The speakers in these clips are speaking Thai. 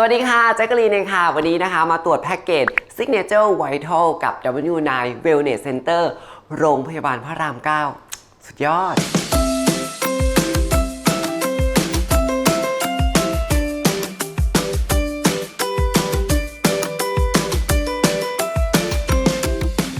สวัสดีค่ะ แจ็คกะลีนเองค่ะ วันนี้นะคะมาตรวจแพ็กเกจ Signature Vital กับ W9 Wellness Center โรงพยาบาลพระราม 9 สุดยอด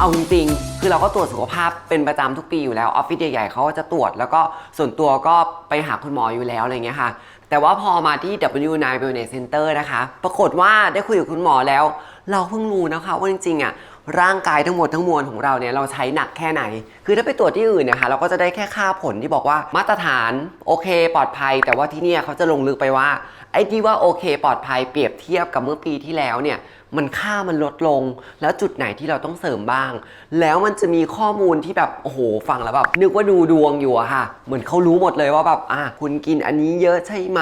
เอาจริงๆคือเราก็ตรวจสุขภาพเป็นประจำทุกปีอยู่แล้วออฟฟิศใหญ่ๆเขาก็จะตรวจ แล้วก็ส่วนตัวก็ไปหาคุณหมออยู่แล้วอะไรเงี้ยค่ะ แต่ว่าพอมาที่ W9 Wellness Center นะคะ ปรากฏว่าได้คุยกับคุณหมอแล้ว เราเพิ่งรู้นะคะว่าจริงๆอะร่างกายทั้งหมดทั้งมวลของเราเนี่ยเราใช้หนักแค่ไหน คือถ้าไปตรวจที่อื่นเนี่ยค่ะเราก็จะได้แค่ค่าผลที่บอกว่ามาตรฐานโอเค ปลอดภัย แต่ว่าที่เนี่ยเขาจะลงลึกไปว่าไอ้ที่ว่าโอเค ปลอดภัยเปรียบเทียบกับเมื่อปีที่แล้วเนี่ยมันค่ามันลดลง แล้วจุดไหนที่เราต้องเสริมบ้าง แล้วมันจะมีข้อมูลที่แบบโอ้โหฟังแล้วแบบนึกว่าดูดวงอยู่อะค่ะ เหมือนเขารู้หมดเลยว่าแบบอะคุณกินอันนี้เยอะใช่ไหม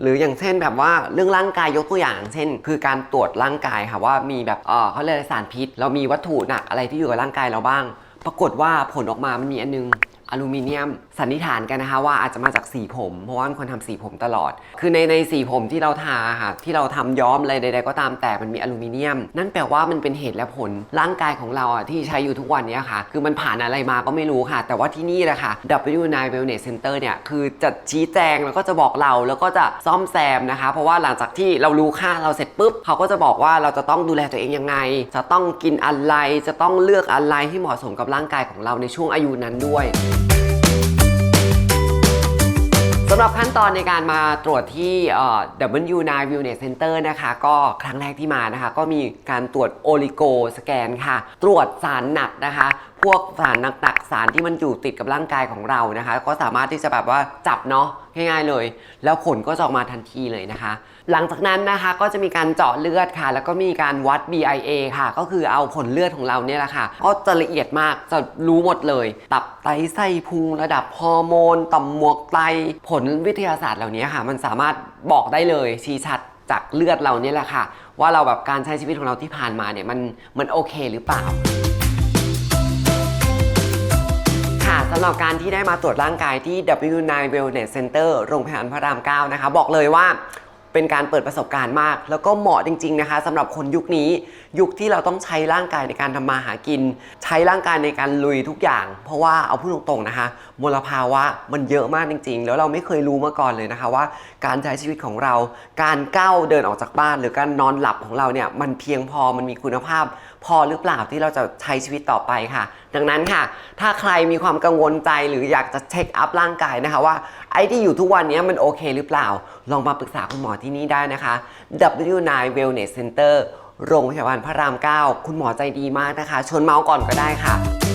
หรืออย่างเช่นแบบว่าเรื่องร่างกายยกตัวอย่าง เช่น คือการตรวจร่างกายค่ะว่ามีแบบเออเขาเรียกอะไรสารพิษ เรามีวัตถุหนักอะไรที่อยู่กับร่างกายเราบ้าง ปรากฏว่าผลออกมามันมีอันนึง อลูมิเนียม สันนิษฐานกันนะคะว่าอาจจะมาจากสีผม เพราะว่าเป็นคนทำสีผมตลอด คือในในสีผมที่เราทาค่ะที่เราทำย้อมอะไรใด ๆ ก็ตามแต่มันมีอลูมิเนียม นั่นแปลว่ามันเป็นเหตุและผลร่างกายของเราอะที่ใช้อยู่ทุกวันนี้ค่ะ คือมันผ่านอะไรมาก็ไม่รู้ค่ะ แต่ว่าที่นี่แหละค่ะ W9 Wellness Center เนี่ยคือจะชี้แจงแล้วก็จะบอกเราแล้วก็จะซ่อมแซมนะคะ เพราะว่าหลังจากที่เรารู้ค่าเราเสร็จปุ๊บเขาก็จะบอกว่าเราจะต้องดูแลตัวเองยังไง จะต้องกินอะไรจะต้องเลือกอะไรที่เหมาะสมกับร่างกายของเราในช่วงอายุนั้นด้วยสำหรับขั้นตอนในการมาตรวจที่ W9 Wellness Center นะคะ ก็ครั้งแรกที่มานะคะ ก็มีการตรวจโอลิโกสแกนค่ะ ตรวจสารหนักนะคะพวกสารหนักๆสารที่มันอยู่ติดกับร่างกายของเรานะคะ ก็สามารถที่จะแบบว่าจับเนาะง่ายๆเลย แล้วผลก็จะออกมาทันทีเลยนะคะ หลังจากนั้นนะคะก็จะมีการเจาะเลือดค่ะ แล้วก็มีการวัด BIA ค่ะ ก็คือเอาผลเลือดของเราเนี่ยแหละค่ะ ก็จะละเอียดมากจะรู้หมดเลย ตับไตไส้พุงระดับฮอร์โมนต่อมหมวกไตผลวิทยาศาสตร์เหล่านี้ค่ะ มันสามารถบอกได้เลยชี้ชัดจากเลือดเราเนี่ยแหละค่ะ ว่าเราแบบการใช้ชีวิตของเราที่ผ่านมาเนี่ยมันมันโอเคหรือเปล่า ค่ะสำหรับการที่ได้มาตรวจร่างกายที่ W9 Wellness Center โรงพยาบาลพระราม 9 นะคะ บอกเลยว่า เป็นการเปิดประสบการณ์มาก แล้วก็เหมาะจริง ๆนะคะสำหรับคนยุคนี้ยุคที่เราต้องใช้ร่างกายในการทำมาหากิน ใช้ร่างกายในการลุยทุกอย่าง เพราะว่าเอาพูดตรงๆนะคะมลภาวะมันเยอะมากจริง ๆ แล้วเราไม่เคยรู้มาก่อนเลยนะคะว่า การใช้ชีวิตของเรา การก้าวเดินออกจากบ้าน หรือการนอนหลับของเราเนี่ยมันเพียงพอมันมีคุณภาพ พอหรือเปล่าที่เราจะใช้ชีวิตต่อไปค่ะ ดังนั้นค่ะ ถ้าใครมีความกังวลใจหรืออยากจะเช็คอัพร่างกายนะคะว่า ไอ้ที่อยู่ทุกวันนี้มันโอเคหรือเปล่า ลองมาปรึกษาคุณหมอที่นี่ได้นะคะ W9 Wellness Center โรงพยาบาลพระราม 9 คุณหมอใจดีมากนะคะ ชวนเมาส์ก่อนก็ได้ค่ะ